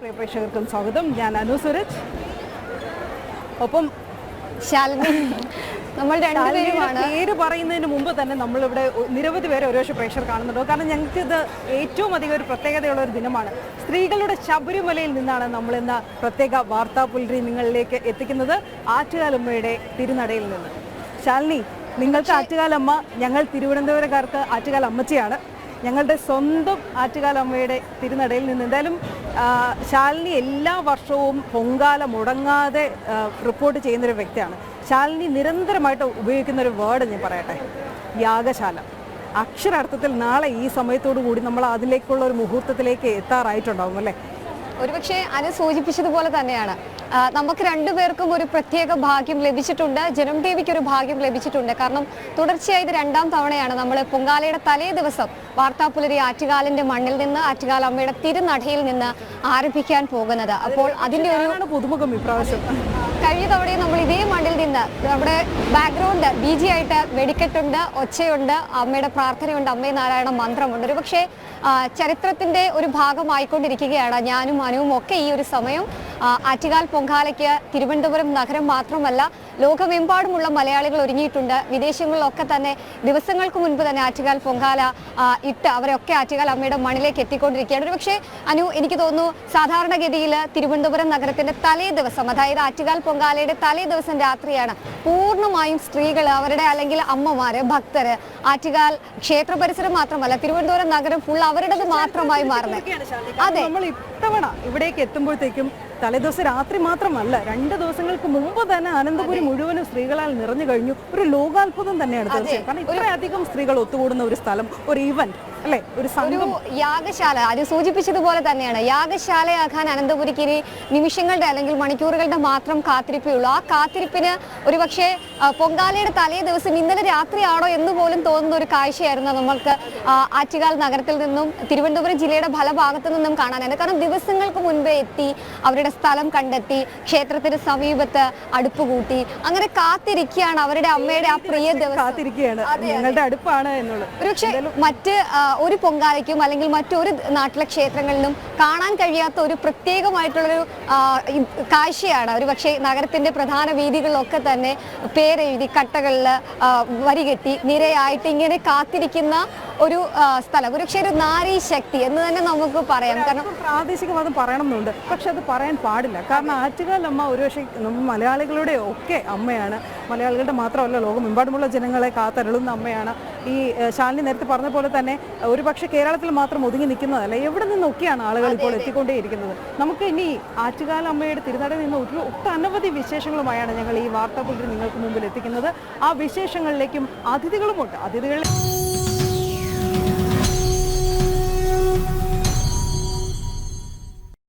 പ്രിയ പ്രേക്ഷകർക്കും സ്വാഗതം. ഞാൻ അനു സുരജ്. ഒപ്പം ശാലിനി. നമ്മൾ രണ്ടുപേരുമാണ് പേര് പറയുന്നതിന് മുമ്പ് തന്നെ നമ്മളിവിടെ നിരവധി പേരെ ഒരു പക്ഷേ പ്രേക്ഷകർ കാണുന്നുണ്ടോ? കാരണം ഞങ്ങൾക്ക് ഇത് ഏറ്റവും അധികം ഒരു പ്രത്യേകതയുള്ള ഒരു ദിനമാണ്. സ്ത്രീകളുടെ ശബരിമലയിൽ നിന്നാണ് നമ്മൾ ഇന്ന് പ്രത്യേക വാർത്താ പുലരി നിങ്ങളിലേക്ക് എത്തിക്കുന്നത് ആറ്റുകാലമ്മയുടെ തിരുനടയിൽ നിന്ന്. ശാലിനി നിങ്ങൾക്ക് ആറ്റുകാലമ്മ ഞങ്ങൾ തിരുവനന്തപുരക്കാർക്ക് ആറ്റുകാലമ്മച്ചയാണ്. ഞങ്ങളുടെ സ്വന്തം ആറ്റുകാലമ്മയുടെ തിരുനടയിൽ നിന്ന് എന്തായാലും ശാലിനി എല്ലാ വർഷവും പൊങ്കാല മുടങ്ങാതെ റിപ്പോർട്ട് ചെയ്യുന്നൊരു വ്യക്തിയാണ്. ശാലിനി നിരന്തരമായിട്ട് ഉപയോഗിക്കുന്ന ഒരു വേർഡ് ഞാൻ പറയട്ടെ. യാഗശാല. അക്ഷരാർത്ഥത്തിൽ നാളെ ഈ സമയത്തോടു കൂടി നമ്മൾ അതിലേക്കുള്ള ഒരു മുഹൂർത്തത്തിലേക്ക് എത്താറായിട്ടുണ്ടാവും അല്ലേ? ഒരുപക്ഷെ അനു സൂചിപ്പിച്ചതുപോലെ തന്നെയാണ്. നമുക്ക് രണ്ടുപേർക്കും ഒരു പ്രത്യേക ഭാഗ്യം ലഭിച്ചിട്ടുണ്ട്. ജനം ദേവിക്ക് ഒരു ഭാഗ്യം ലഭിച്ചിട്ടുണ്ട്. കാരണം തുടർച്ചയായി ഇത് രണ്ടാം തവണയാണ് നമ്മൾ പൊങ്കാലയുടെ തലേ ദിവസം വാർത്താപ്പുലരി ആറ്റുകാലിന്റെ മണ്ണിൽ നിന്ന് ആറ്റുകാൽ അമ്മയുടെ തിരുനടയിൽ നിന്ന് ആരംഭിക്കാൻ പോകുന്നത്. അപ്പോൾ അതിന്റെ ഒരു പുതുമുഖം ഇപ്രാവശ്യം? കഴിഞ്ഞ തവണയും നമ്മൾ ഇതേ മണ്ണിൽ നിന്ന് നമ്മുടെ ബാക്ക്ഗ്രൗണ്ട് ബി ജി ആയിട്ട് വെടിക്കെട്ടുണ്ട് ഒച്ചയുണ്ട് അമ്മയുടെ പ്രാർത്ഥനയുണ്ട് അമ്മയെ നാരായണ മന്ത്രമുണ്ട്. ഒരു പക്ഷേ ചരിത്രത്തിന്റെ ഒരു ഭാഗമായിക്കൊണ്ടിരിക്കുകയാണ് ഞാനും മനുവും ഒക്കെ ഈ ഒരു സമയം. ആറ്റുകാൽ പൊങ്കാലയ്ക്ക് തിരുവനന്തപുരം നഗരം മാത്രമല്ല ലോകമെമ്പാടുമുള്ള മലയാളികൾ ഒരുങ്ങിയിട്ടുണ്ട്. വിദേശങ്ങളിലൊക്കെ തന്നെ ദിവസങ്ങൾക്ക് മുൻപ് തന്നെ ആറ്റുകാൽ പൊങ്കാല ഇട്ട് അവരൊക്കെ ആറ്റുകാൽ അമ്മയുടെ മണിലേക്ക് എത്തിക്കൊണ്ടിരിക്കുകയാണ്. ഒരു പക്ഷേ അനു എനിക്ക് തോന്നുന്നു സാധാരണഗതിയിൽ തിരുവനന്തപുരം നഗരത്തിന്റെ തലേ ദിവസം അതായത് ആറ്റുകാൽ പൊങ്കാലയുടെ തലേ ദിവസം രാത്രിയാണ് പൂർണമായും സ്ത്രീകൾ അവരുടെ അല്ലെങ്കിൽ അമ്മമാര് ഭക്തര് ആറ്റുകാൽ ക്ഷേത്ര പരിസരം മാത്രമല്ല തിരുവനന്തപുരം നഗരം ഫുൾ അവരുടേത് മാത്രമായി മാറുന്നത്. അതെ. ഇത്തവണ ഇവിടേക്ക് എത്തുമ്പോഴത്തേക്കും തലേദിവസം രാത്രി മാത്രമല്ല രണ്ട് ദിവസങ്ങൾക്ക് മുമ്പ് തന്നെ അനന്തപുരി മുഴുവനും സ്ത്രീകളാൽ നിറഞ്ഞു കഴിഞ്ഞു. ഒരു ലോകാത്ഭുതം തന്നെയാണ് തീർച്ചയായും. കാരണം ഇത്രയധികം സ്ത്രീകൾ ഒത്തുകൂടുന്ന ഒരു സ്ഥലം ഒരു ഇവന്റ് അല്ലെ? ഒരു യാഗശാല അത് സൂചിപ്പിച്ചതുപോലെ തന്നെയാണ്. യാഗശാലയാകാൻ അനന്തപുരിക്ക് ഇനി നിമിഷങ്ങളുടെ അല്ലെങ്കിൽ മണിക്കൂറുകളുടെ മാത്രം കാത്തിരിപ്പേ ഉള്ളൂ. ആ കാത്തിരിപ്പിന് ഒരുപക്ഷെ പൊങ്കാലയുടെ തലേ ദിവസം ഇന്നലെ രാത്രിയാണോ എന്ന് പോലും തോന്നുന്ന ഒരു കാഴ്ചയായിരുന്നു നമ്മൾക്ക് ആറ്റുകാൽ നഗരത്തിൽ നിന്നും തിരുവനന്തപുരം ജില്ലയുടെ പല ഭാഗത്തു നിന്നും കാണാനായത് കാരണം ദിവസങ്ങൾക്ക് മുൻപേ എത്തി അവരുടെ സ്ഥലം കണ്ടെത്തി ക്ഷേത്രത്തിന് സമീപത്ത് അടുപ്പ് കൂട്ടി അങ്ങനെ കാത്തിരിക്കുകയാണ് അവരുടെ അമ്മയുടെ ആ പ്രിയ ദിവസം. കാത്തിരിക്കുകയാണ്. ഞങ്ങളുടെ അടുപ്പാണ് എന്നുള്ളത്. ഒരുപക്ഷെ മറ്റ് ഒരു പൊങ്കാലയ്ക്കും അല്ലെങ്കിൽ മറ്റൊരു നാട്ടിലെ ക്ഷേത്രങ്ങളിലും കാണാൻ കഴിയാത്ത ഒരു പ്രത്യേകമായിട്ടുള്ളൊരു കാഴ്ചയാണ്. ഒരു പക്ഷേ നഗരത്തിന്റെ പ്രധാന വീതികളിലൊക്കെ തന്നെ പേരെഴുതി കട്ടകളിൽ വരികെട്ടി നിരയായിട്ട് ഇങ്ങനെ കാത്തിരിക്കുന്ന ഒരു സ്ഥലം. ഒരുപക്ഷെ ഒരു നാരീ ശക്തി എന്ന് തന്നെ നമുക്ക് പറയാം. കാരണം പ്രാദേശികമത് പ്രാദേശികവാദം പറയണമെന്നുണ്ട്. പക്ഷെ അത് പറയാൻ പാടില്ല. കാരണം ആറ്റുകാലമ്മ ഒരുപക്ഷെ മലയാളികളുടെ ഒക്കെ അമ്മയാണ്. മലയാളികളുടെ മാത്രമല്ല ലോകമെമ്പാടുമുള്ള ജനങ്ങളെ കാത്തരളുന്ന അമ്മയാണ്. ഈ ശാലിനി നേരത്തെ പറഞ്ഞ പോലെ തന്നെ ഒരുപക്ഷെ കേരളത്തിൽ മാത്രം ഒതുങ്ങി നിൽക്കുന്നതല്ല എവിടെ നിന്നൊക്കെയാണ് ആളുകൾ ഇപ്പോൾ എത്തിക്കൊണ്ടേയിരിക്കുന്നത്? നമുക്ക് ഇനി ആറ്റുകാല അമ്മയുടെ തിരുനടയിൽ നിന്ന് ഒരു ഒട്ടനവധി വിശേഷങ്ങളുമായാണ് ഞങ്ങൾ ഈ വാർത്താ പുലരി നിങ്ങൾക്ക് മുമ്പിൽ എത്തിക്കുന്നത്. ആ വിശേഷങ്ങളിലേക്കും അതിഥികളുമുണ്ട്. അതിഥികളെ